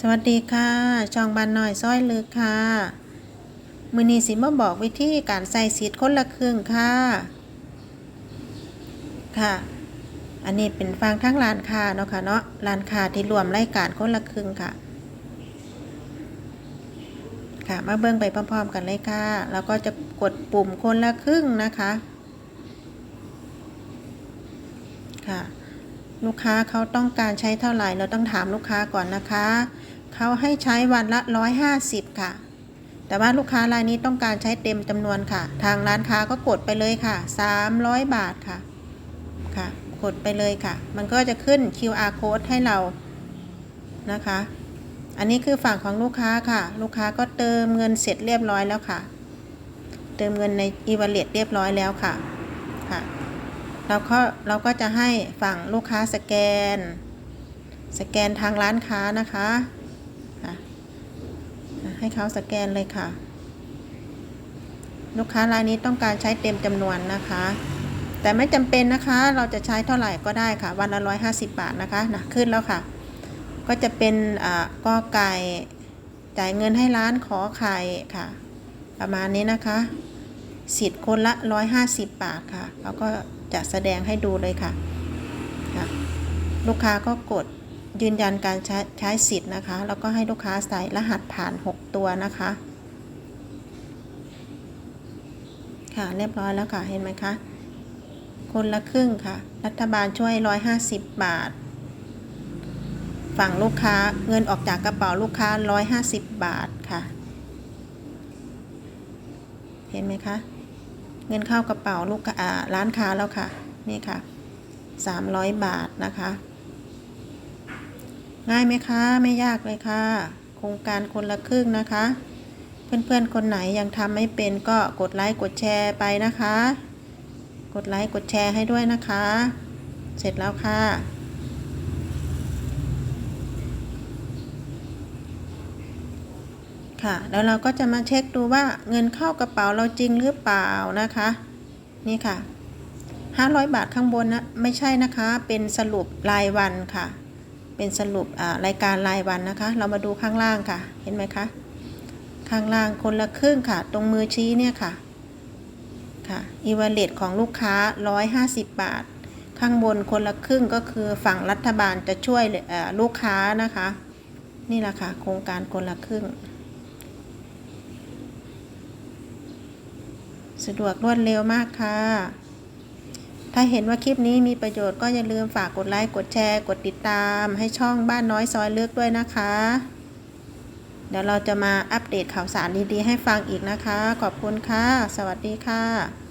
สวัสดีค่ะช่องบ้านน้อยซ้อยลึกค่ะ มือนี้สิมาบอกวิธีการใส่สิทธิ์คนละครึ่งค่ะ ค่ะ อันนี้เป็นฟังทั้งร้านค้าเนาะค่ะเนาะร้านค้าที่รวมรายการคนละครึ่งค่ะ ค่ะมาเบิ่งไปพร้อมๆกันเลยค่ะ แล้วก็จะกดปุ่มคนละครึ่งนะคะ ค่ะ ลูกค้าเขาต้องการใช้เท่าไหร่เราต้องถามลูกค้าก่อนนะคะ เขาให้ใช้วันละ 150 ค่ะ แต่ว่าลูกค้ารายนี้ต้องการใช้เต็มจำนวนค่ะ ทางร้านค้าก็กดไปเลยค่ะ 300 บาทค่ะค่ะ กดไปเลยค่ะ มันก็จะขึ้น QR code ให้เรานะคะ อันนี้คือฝั่งของลูกค้าค่ะ ลูกค้าก็เติมเงินเสร็จเรียบร้อยแล้วค่ะ เติมเงินใน e-wallet เรียบร้อยแล้วค่ะค่ะ เราก็เราก็จะให้ฝั่งลูกค้าสแกน สแกนทางร้านค้านะคะให้เขาสแกนเลยค่ะ ลูกค้ารายนี้ต้องการใช้เต็มจำนวนนะคะ แต่ไม่จำเป็นนะคะ เราจะใช้เท่าไหร่ก็ได้ค่ะ วันละร้อยห้าสิบบาทนะคะนะขึ้นแล้วค่ะ ก็จะเป็นอ่ากอไก่จ่ายเงินให้ร้านขอไข่ค่ะ ประมาณนี้นะคะ สิทธิ์คนละ 150 บาทค่ะเขาก็จะแสดงให้ดูเลยค่ะค่ะลูกค้าก็กดยืนยันการใช้ใช้สิทธิ์นะคะ แล้วก็ให้ลูกค้าใส่รหัสผ่าน 6 ตัวนะคะ ค่ะเรียบร้อยแล้วค่ะเห็นไหมคะคนละครึ่งค่ะ รัฐบาลช่วย 150 บาท ฝั่งลูกค้าเงินออกจากกระเป๋าลูกค้า 150 บาทค่ะ เห็นไหมคะ เงินเข้ากระเป๋าลูกอ่าร้านค้าแล้วค่ะ นี่ค่ะ 300 บาทนะคะ ง่ายไหมคะ ไม่ยากเลยค่ะ โครงการคนละครึ่งนะคะ เพื่อนๆ คนไหนยังทำไม่เป็นก็กดไลค์กดแชร์ไปนะคะ กดไลค์กดแชร์ให้ด้วยนะคะ เสร็จแล้วค่ะ ค่ะ แล้วเราก็จะมาเช็คดูว่าเงินเข้ากระเป๋าเราจริงหรือเปล่านะคะ นี่ค่ะ 500 บาทข้างบนนะไม่ใช่นะคะ เป็นสรุปรายวันค่ะ เป็นสรุปรายการรายวันนะคะ เรามาดูข้างล่างค่ะ เห็นไหมคะ ข้างล่างคนละครึ่งค่ะ ตรงมือชี้เนี่ยค่ะ ค่ะอีเวเลตของลูกค้า 150 บาท ข้างบนคนละครึ่งก็คือฝั่งรัฐบาลจะช่วยลูกค้านะคะ นี่แหละค่ะ โครงการคนละครึ่ง สะดวกรวดเร็วมากค่ะ ถ้าเห็นว่าคลิปนี้มีประโยชน์ก็อย่าลืมฝากกดไลค์ กดแชร์ กดติดตาม ให้ช่องบ้านน้อยซอยเลือกด้วยนะคะ เดี๋ยวเราจะมาอัปเดตข่าวสารดีๆ ให้ฟังอีกนะคะ ขอบคุณค่ะ สวัสดีค่ะ